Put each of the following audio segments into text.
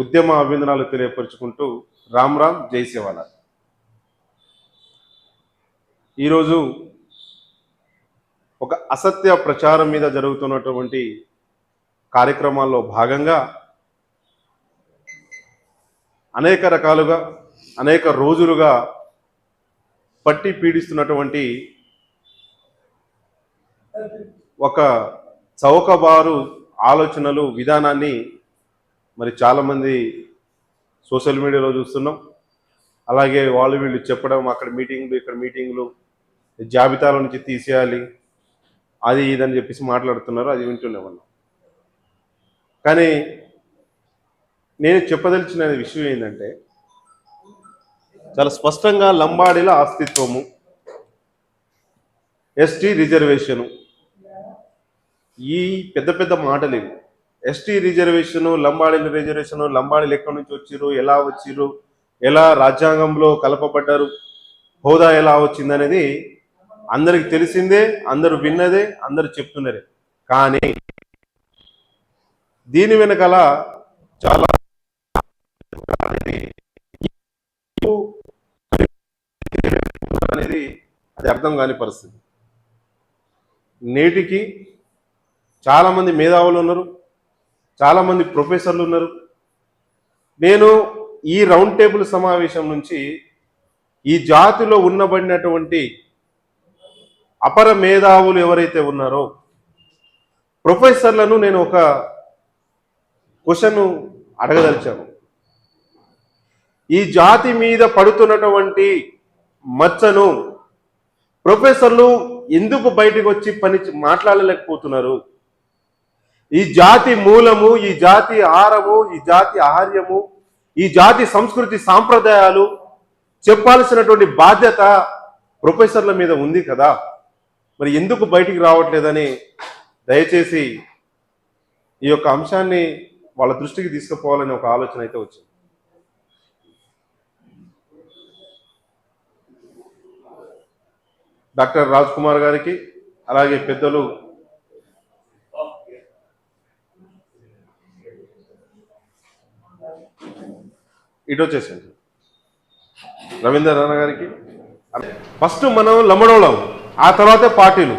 ఉద్యమ అభినందనాలు తెలియపరుచుకుంటూ రామ్ రామ్ జై శివాల ఈరోజు ఒక అసత్య ప్రచారం మీద జరుగుతున్నటువంటి కార్యక్రమాల్లో భాగంగా అనేక రకాలుగా అనేక రోజులుగా పట్టి పీడిస్తున్నటువంటి ఒక చౌకబారు ఆలోచనలు విధానాన్ని మరి చాలామంది సోషల్ మీడియాలో చూస్తున్నాం. అలాగే వాళ్ళు వీళ్ళు చెప్పడం అక్కడ మీటింగ్లు ఇక్కడ మీటింగ్లు జాబితాల నుంచి తీసేయాలి అది ఇదని చెప్పేసి మాట్లాడుతున్నారు. అది వింటూనే ఉన్నాం. కానీ నేను చెప్పదలిచిన విషయం ఏంటంటే చాలా స్పష్టంగా లంబాడీల అస్తిత్వము ఎస్టీ రిజర్వేషను ఈ పెద్ద పెద్ద మాటలు ఇవి ఎస్టీ రిజర్వేషను లంబాడీల రిజర్వేషను లంబాడీలు ఎక్కడి నుంచి వచ్చిర్రు ఎలా వచ్చిర్రు ఎలా రాజ్యాంగంలో కలపబడ్డారు హోదా ఎలా వచ్చిందనేది అందరికి తెలిసిందే అందరూ విన్నదే అందరూ చెప్తున్నదే. కానీ దీని వెనకాల చాలా అనేది అది అర్థం కాని పరిస్థితి. నేటికి చాలామంది మేధావులు ఉన్నారు చాలామంది ప్రొఫెసర్లు ఉన్నారు. నేను ఈ రౌండ్ టేబుల్ సమావేశం నుంచి ఈ జాతిలో ఉన్నబడినటువంటి అపర మేధావులు ఎవరైతే ఉన్నారో ప్రొఫెసర్లను నేను ఒక క్వశ్చన్ అడగదలిచాను. ఈ జాతి మీద పడుతున్నటువంటి మచ్చను ప్రొఫెసర్లు ఎందుకు బయటకు వచ్చి పని మాట్లాడలేకపోతున్నారు? ఈ జాతి మూలము ఈ జాతి ఆహారము ఈ జాతి ఆహార్యము ఈ జాతి సంస్కృతి సాంప్రదాయాలు చెప్పాల్సినటువంటి బాధ్యత ప్రొఫెసర్ల మీద ఉంది కదా. మరి ఎందుకు బయటికి రావట్లేదని దయచేసి ఈ యొక్క అంశాన్ని వాళ్ళ దృష్టికి తీసుకుపోవాలని ఒక ఆలోచన అయితే వచ్చింది. డాక్టర్ రాజ్ కుమార్ గారికి అలాగే పెద్దలు ఇటు వచ్చేసింది రవీంద్ర రాణ గారికి. ఫస్ట్ మనం లమ్మడోళం ఆ తర్వాతే పార్టీలు.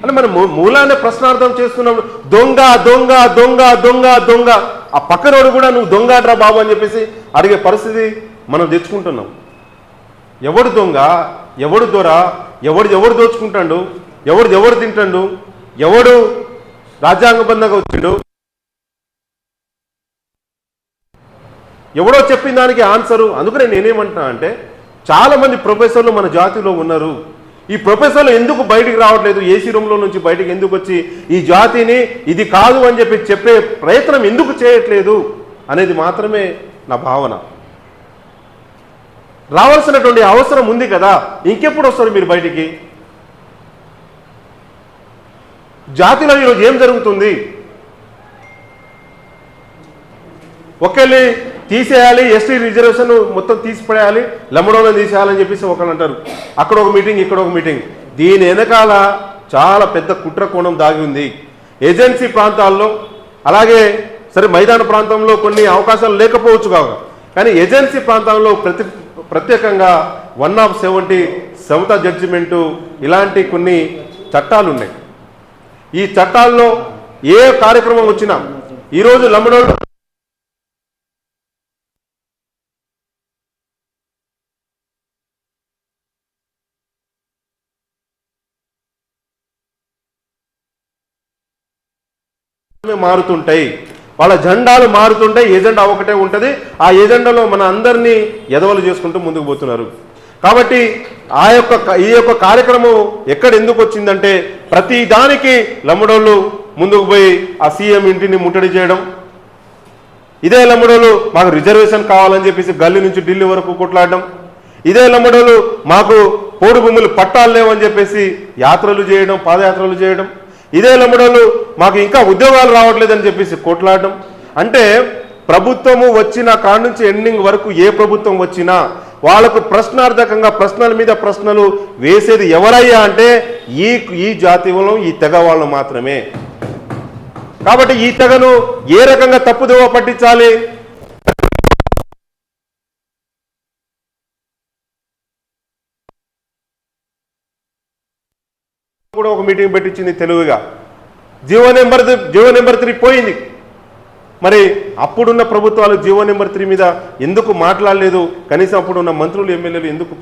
అంటే మనం మూలాన్ని ప్రశ్నార్థం చేస్తున్నప్పుడు దొంగ దొంగ దొంగ దొంగ దొంగ. ఆ పక్కనోడు కూడా నువ్వు దొంగ బాబు అని చెప్పేసి అడిగే పరిస్థితి మనం తెచ్చుకుంటున్నాం. ఎవడు దొంగ ఎవడు దొర ఎవడు ఎవడు దోచుకుంటాడు ఎవడు ఎవడు తింటాడు ఎవడు రాజ్యాంగబద్ధంగా వచ్చిండు ఎవడో చెప్పిన దానికి ఆన్సరు. అందుకనే నేనేమంటున్నా అంటే చాలామంది ప్రొఫెసర్లు మన జాతిలో ఉన్నారు. ఈ ప్రొఫెసర్లు ఎందుకు బయటికి రావట్లేదు? ఏసీ రూమ్లో నుంచి బయటికి ఎందుకు వచ్చి ఈ జాతిని ఇది కాదు అని చెప్పి చెప్పే ప్రయత్నం ఎందుకు చేయట్లేదు అనేది మాత్రమే నా భావన. రావాల్సినటువంటి అవసరం ఉంది కదా. ఇంకెప్పుడు వస్తారు మీరు బయటికి? జాతిలో ఈరోజు ఏం జరుగుతుంది? ఒకళ్ళని తీసేయాలి ఎస్టీ రిజర్వేషన్ మొత్తం తీసిపడేయాలి లమ్మడోలను తీసేయాలని చెప్పేసి ఒకళ్ళు అంటారు. అక్కడ ఒక మీటింగ్ ఇక్కడ ఒక మీటింగ్ దీని వెనకాల చాలా పెద్ద కుట్ర కోణం దాగి ఉంది. ఏజెన్సీ ప్రాంతాల్లో అలాగే సరే మైదాన ప్రాంతంలో కొన్ని అవకాశాలు లేకపోవచ్చు కాక. కానీ ఏజెన్సీ ప్రాంతంలో ప్రతి ప్రత్యేకంగా one of seventy Samatha judgement ఇలాంటి కొన్ని చట్టాలు ఉన్నాయి. ఈ చట్టాల్లో ఏ కార్యక్రమం వచ్చినా ఈరోజు లమ్మడోళ్ళు మారుతుంటాయి. వాళ్ళ జెండాలు మారుతుంటాయి. ఏజెండా ఒకటే ఉంటుంది. ఆ ఏజెండాలో మన అందరినీ ఎదవలు చేసుకుంటూ ముందుకు పోతున్నారు. కాబట్టి ఆ యొక్క ఈ యొక్క కార్యక్రమం ఎక్కడ ఎందుకు వచ్చిందంటే ప్రతి దానికి లమ్మడోళ్ళు ముందుకు పోయి ఆ సీఎం ఇంటిని ముట్టడి చేయడం. ఇదే లమ్మడోలు మాకు రిజర్వేషన్ కావాలని చెప్పేసి గల్లీ నుంచి ఢిల్లీ వరకు కొట్లాడడం. ఇదే లమ్మడోలు మాకు పోడు భూములు పట్టాలు లేవని చెప్పేసి యాత్రలు చేయడం పాదయాత్రలు చేయడం. ఇదే లంబడోళ్ళు మాకు ఇంకా ఉద్యోగాలు రావట్లేదని చెప్పేసి కొట్లాడడం. అంటే ప్రభుత్వము వచ్చిన కాడ నుంచి ఎండింగ్ వరకు ఏ ప్రభుత్వం వచ్చినా వాళ్ళకు ప్రశ్నార్థకంగా ప్రశ్నల మీద ప్రశ్నలు వేసేది ఎవరయ్యా అంటే ఈ ఈ జాతి వాళ్ళం ఈ తెగ వాళ్ళు మాత్రమే. కాబట్టి ఈ తెగను ఏ రకంగా తప్పుదోవ పట్టించాలి? కూడా ఒక మీటింగ్ పెట్టించింది తెలుగుగా. Jio number Jio number three పోయింది. మరి అప్పుడున్న ప్రభుత్వాలు జియో నెంబర్ త్రీ మీద ఎందుకు మాట్లాడలేదు? కనీసం అప్పుడున్న మంత్రులు ఎమ్మెల్యేలు ఎందుకు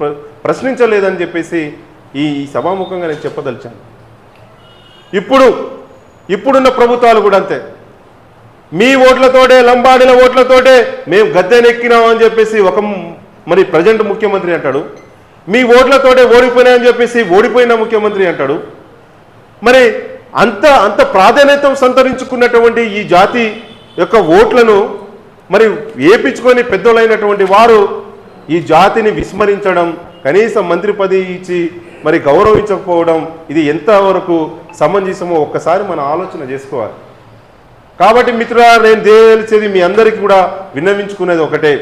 ప్రశ్నించలేదని చెప్పేసి ఈ సభాముఖంగా నేను చెప్పదలిచాను. ఇప్పుడు ఇప్పుడున్న ప్రభుత్వాలు కూడా అంతే. మీ ఓట్లతోటే లంబాడిల ఓట్లతోటే మేము గద్దెనెక్కినాం అని చెప్పేసి ఒక మరి ప్రజెంట్ ముఖ్యమంత్రి అంటాడు. మీ ఓట్లతోటే ఓడిపోయినాయని చెప్పేసి ఓడిపోయిన ముఖ్యమంత్రి అంటాడు. మరి అంత అంత ప్రాధాన్యత సంతరించుకున్నటువంటి ఈ జాతి యొక్క ఓట్లను మరి ఏపించుకొని పెద్దోళ్ళైనటువంటి వారు ఈ జాతిని విస్మరించడం కనీసం మంత్రి పదవి ఇచ్చి మరి గౌరవించకపోవడం ఇది ఎంతవరకు సమంజసమో ఒక్కసారి మనం ఆలోచన చేసుకోవాలి. కాబట్టి మిత్రులారా నేను తెలిసేది మీ అందరికీ కూడా విన్నవించుకునేది ఒకటే.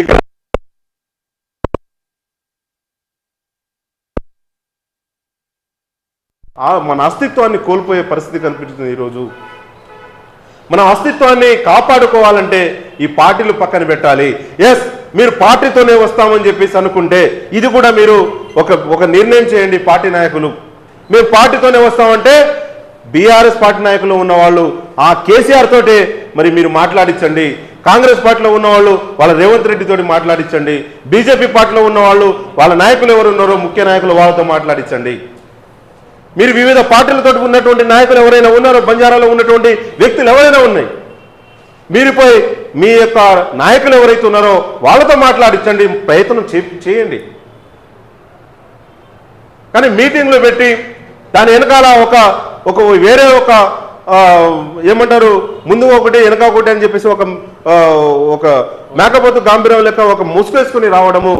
ఇక్కడ మన అస్తిత్వాన్ని కోల్పోయే పరిస్థితి కనిపిస్తుంది ఈరోజు. మన అస్తిత్వాన్ని కాపాడుకోవాలంటే ఈ పార్టీలు పక్కన పెట్టాలి. ఎస్ మీరు పార్టీతోనే వస్తామని చెప్పేసి అనుకుంటే ఇది కూడా మీరు ఒక ఒక నిర్ణయం చేయండి పార్టీ నాయకులు. మేము పార్టీతోనే వస్తామంటే బీఆర్ఎస్ పార్టీ నాయకులు ఉన్నవాళ్ళు ఆ కేసీఆర్ తోటే మరి మీరు మాట్లాడించండి కాంగ్రెస్ పార్టీలో ఉన్నవాళ్ళు వాళ్ళ రేవంత్ రెడ్డి తోటి మాట్లాడించండి బీజేపీ పార్టీలో ఉన్నవాళ్ళు వాళ్ళ నాయకులు ఎవరున్నారో ముఖ్య నాయకులు వాళ్ళతో మాట్లాడించండి మీరు వివిధ పార్టీలతో ఉన్నటువంటి నాయకులు ఎవరైనా ఉన్నారో బంజారాలో ఉన్నటువంటి వ్యక్తులు ఎవరైనా ఉన్నాయి? మీరు పోయి మీ యొక్క నాయకులు ఎవరైతే ఉన్నారో వాళ్ళతో మాట్లాడించండి ప్రయత్నం చే- చేయండి. కానీ మీటింగ్లు పెట్టి దాని వెనకాల ఒక ఒక వేరే ఒక ఏమంటారు ముందు ఒకటి వెనక ఒకటి అని చెప్పేసి ఒక ఒక మేకపోతు గాంభీరం లెక్క ఒక ముసుగేసుకుని రావడము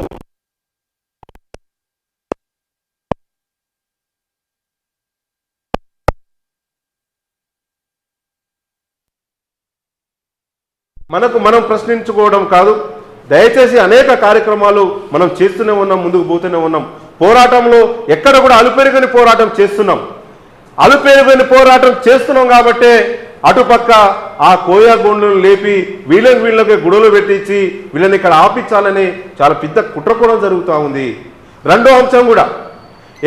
మనకు మనం ప్రశ్నించుకోవడం కాదు. దయచేసి అనేక కార్యక్రమాలు మనం చేస్తూనే ఉన్నాం ముందుకు పోతూనే ఉన్నాం. పోరాటంలో ఎక్కడ కూడా అలుపెరుగని పోరాటం చేస్తున్నాం. అలుపెరుగని పోరాటం చేస్తున్నాం కాబట్టే అటుపక్క ఆ కోయా గోండ్లను లేపి వీళ్ళకి వీళ్ళకి గుడలు పెట్టించి వీళ్ళని ఇక్కడ ఆపించాలని చాలా పెద్ద కుట్ర కూడా జరుగుతూ ఉంది. రెండో అంశం కూడా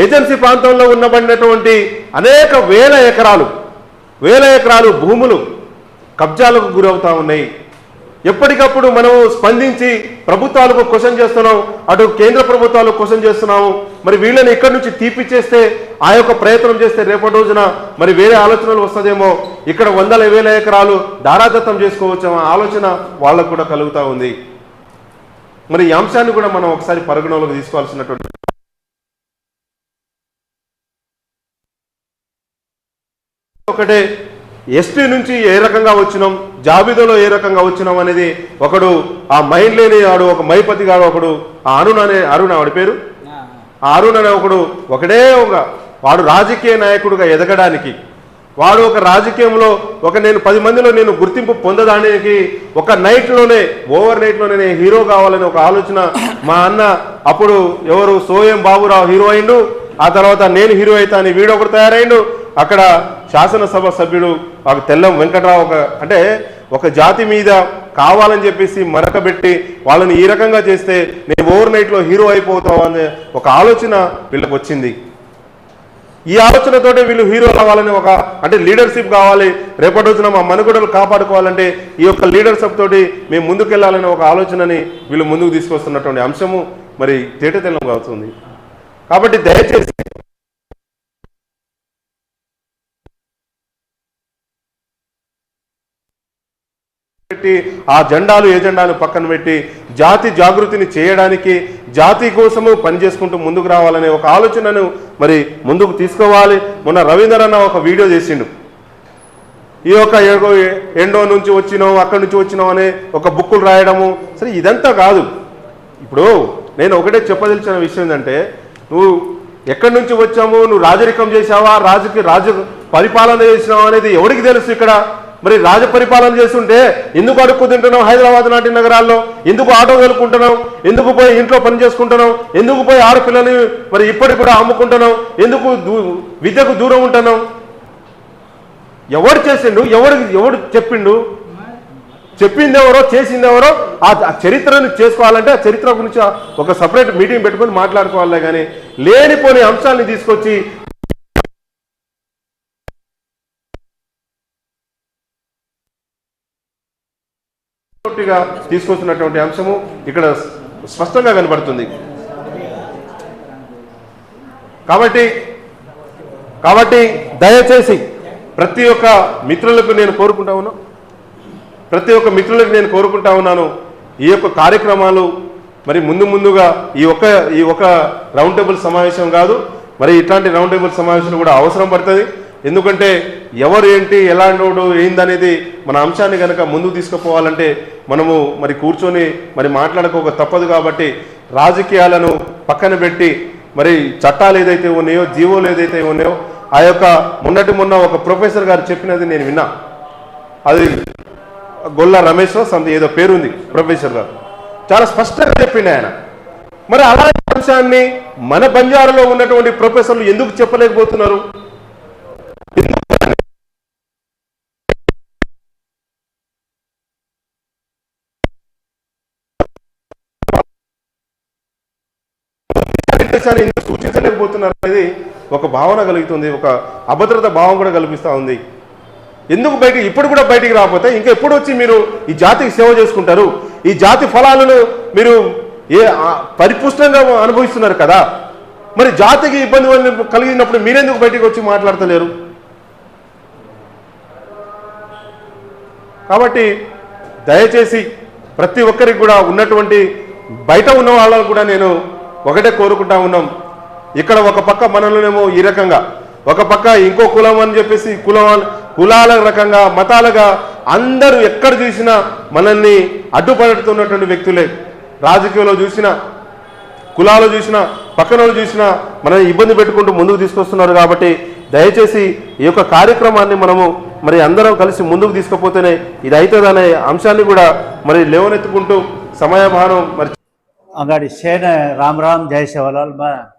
ఏజెన్సీ ప్రాంతంలో ఉన్నబడినటువంటి అనేక వేల ఎకరాలు వేల ఎకరాలు భూములు కబ్జాలకు గురవుతూ ఉన్నాయి. ఎప్పటికప్పుడు మనము స్పందించి ప్రభుత్వాలకు క్వశ్చన్ చేస్తున్నాం అటు కేంద్ర ప్రభుత్వాలు క్వశ్చన్ చేస్తున్నాము. మరి వీళ్ళని ఇక్కడి నుంచి తీపిచ్చేస్తే ఆ యొక్క ప్రయత్నం చేస్తే రేపటి రోజున మరి వేరే ఆలోచనలు వస్తుందేమో. ఇక్కడ వందల వేల ఎకరాలు దారాదత్తం చేసుకోవచ్చు ఆలోచన వాళ్ళకు కూడా కలుగుతూ ఉంది. మరి ఈ అంశాన్ని కూడా మనం ఒకసారి పరిగణలోకి తీసుకోవాల్సినటువంటి ఒకటే ఎస్టీ నుంచి ఏ రకంగా వచ్చినాం జాబితాలో ఏ రకంగా వచ్చినాం అనేది ఒకడు ఆ మైండ్ లేని వాడు ఒక మైపతి గాడు ఒకడు ఆ అరుణ్ అనే అరుణ్ వాడి పేరు? ఆ. అరుణ్ అనే ఒకడు ఒకడే ఒక వాడు రాజకీయ నాయకుడిగా ఎదగడానికి. వాడు ఒక రాజకీయంలో ఒక నేను పది మందిలో నేను గుర్తింపు పొందడానికి ఒక నైట్లోనే ఓవర్ నైట్లోనే నేను హీరో కావాలని ఒక ఆలోచన మా అన్న అప్పుడు ఎవరు సోయం బాబురావు హీరో అయిండు ఆ తర్వాత నేను హీరో అవుతా అని వీడు ఒకడు తయారైండు అక్కడ శాసనసభ సభ్యుడు ఒక తెల్లం వెంకట్రావు ఒక అంటే ఒక జాతి మీద కావాలని చెప్పేసి మరకబెట్టి వాళ్ళని ఈ రకంగా చేస్తే నేను ఓవర్ నైట్లో హీరో అయిపోతావు అనే ఒక ఆలోచన వీళ్ళకి వచ్చింది. ఈ ఆలోచనతోటే వీళ్ళు హీరో కావాలని ఒక అంటే లీడర్షిప్ కావాలి. రేపటి రోజున మా మనుగడలు కాపాడుకోవాలంటే ఈ యొక్క లీడర్షిప్ తోటి మేము ముందుకెళ్ళాలనే ఒక ఆలోచనని వీళ్ళు ముందుకు తీసుకొస్తున్నటువంటి అంశము మరి తేటతెల్లం అవుతుంది. కాబట్టి దయచేసి పెట్టి ఆ జెండాలు ఏజెండాలు పక్కన పెట్టి జాతి జాగృతిని చేయడానికి జాతి కోసము పనిచేసుకుంటూ ముందుకు రావాలనే ఒక ఆలోచనను మరి ముందుకు తీసుకోవాలి. మొన్న రవీంద్ర అన్న ఒక వీడియో చేసిండు. ఈ యొక్క ఏగో ఎండో నుంచి వచ్చినాం అక్కడి నుంచి వచ్చినాం అనే ఒక బుక్కులు రాయడము. సరే ఇదంతా కాదు. ఇప్పుడు నేను ఒకటే చెప్పదలిచిన విషయం ఏంటంటే నువ్వు ఎక్కడి నుంచి వచ్చాము నువ్వు రాజరికం చేసావా రాజుకి రాజు పరిపాలన చేసినావా అనేది ఎవరికి తెలుసు ఇక్కడ? మరి రాజ పరిపాలన చేస్తుంటే ఎందుకు అడుక్కు తింటున్నాం హైదరాబాద్ నాటి నగరాల్లో? ఎందుకు ఆటో కలుపుకుంటున్నాం ఎందుకు పోయి ఇంట్లో పని చేసుకుంటున్నాం ఎందుకు పోయి ఆడపిల్లని మరి ఇప్పటికి కూడా అమ్ముకుంటున్నాం ఎందుకు దూ- విద్యకు దూరం ఉంటున్నాం ఎవడు చేసిండు? ఎవడు ఎవడు చెప్పిండు? చెప్పింది ఎవరో చేసింది ఎవరో ఆ చరిత్రను చేసుకోవాలంటే ఆ చరిత్ర గురించి ఒక సపరేట్ మీటింగ్ పెట్టుకొని మాట్లాడుకోవాలే కానీ లేనిపోని అంశాలని తీసుకొచ్చి పూర్తిగా తీసుకొస్తున్నటువంటి అంశము ఇక్కడ స్పష్టంగా కనబడుతుంది కాబట్టి కాబట్టి దయచేసి ప్రతి ఒక్క మిత్రులకు నేను కోరుకుంటా ఉన్నా ప్రతి ఒక్క మిత్రులకు నేను కోరుకుంటా ఉన్నాను ఈ యొక్క కార్యక్రమాలు మరి ముందు ముందుగా ఈ ఒక్క ఈ ఒక రౌండ్ టేబుల్ సమావేశం కాదు మరి ఇట్లాంటి రౌండ్ టేబుల్ సమావేశాలు కూడా అవసరం పడుతుంది. ఎందుకంటే ఎవరు ఏంటి ఎలాంటి వాడు ఏందనేది మన అంశాన్ని కనుక ముందుకు తీసుకుపోవాలంటే మనము మరి కూర్చొని మరి మాట్లాడుకోక తప్పదు కాబట్టి రాజకీయాలను పక్కన పెట్టి మరి చట్టాలు ఏదైతే ఉన్నాయో జీవోలు ఏదైతే ఉన్నాయో ఆ యొక్క మొన్నటి మొన్న ఒక ప్రొఫెసర్ గారు చెప్పినది నేను విన్నా. అది గొల్ల రమేష్ సంథింగ్ ఏదో పేరుంది ప్రొఫెసర్ గారు. చాలా స్పష్టంగా చెప్పిండు ఆయన. మరి అలాంటి అంశాన్ని మన బంజారులో ఉన్నటువంటి ప్రొఫెసర్లు ఎందుకు చెప్పలేకపోతున్నారు? దేశాన్ని ఎందుకు సూచించలేకపోతున్నారు అనేది ఒక భావన కలుగుతుంది ఒక అభద్రత భావం కూడా కల్పిస్తూ ఉంది. ఎందుకు బయట ఇప్పుడు కూడా బయటికి రాకపోతే ఇంకా ఎప్పుడు వచ్చి మీరు ఈ జాతికి సేవ చేసుకుంటారు? ఈ జాతి ఫలాలను మీరు ఏ పరిపుష్టంగా అనుభవిస్తున్నారు కదా? మరి జాతికి ఇబ్బంది కలిగినప్పుడు మీరెందుకు బయటికి వచ్చి మాట్లాడతలేరు? కాబట్టి దయచేసి ప్రతి ఒక్కరికి కూడా ఉన్నటువంటి బయట ఉన్న వాళ్ళకు కూడా నేను ఒకటే కోరుకుంటా ఉన్నాం. ఇక్కడ ఒక పక్క మనలోనేమో ఈ రకంగా ఒక పక్క ఇంకో కులం అని చెప్పేసి కులం కులాల రకంగా మతాలుగా అందరూ ఎక్కడ చూసినా మనల్ని అడ్డుపడుతున్నటువంటి వ్యక్తులే. రాజకీయంలో చూసినా కులాలు చూసినా పక్కన వాళ్ళు చూసినా మనల్ని ఇబ్బంది పెట్టుకుంటూ ముందుకు తీసుకొస్తున్నారు కాబట్టి దయచేసి ఈ యొక్క కార్యక్రమాన్ని మనము మరి అందరం కలిసి ముందుకు తీసుకుపోతేనే ఇది అవుతుందనే అంశాన్ని కూడా మరి లేవనెత్తుకుంటూ సమయభానం మరి આંગળી છે ને રામ રામ જય સેવાલાલમાં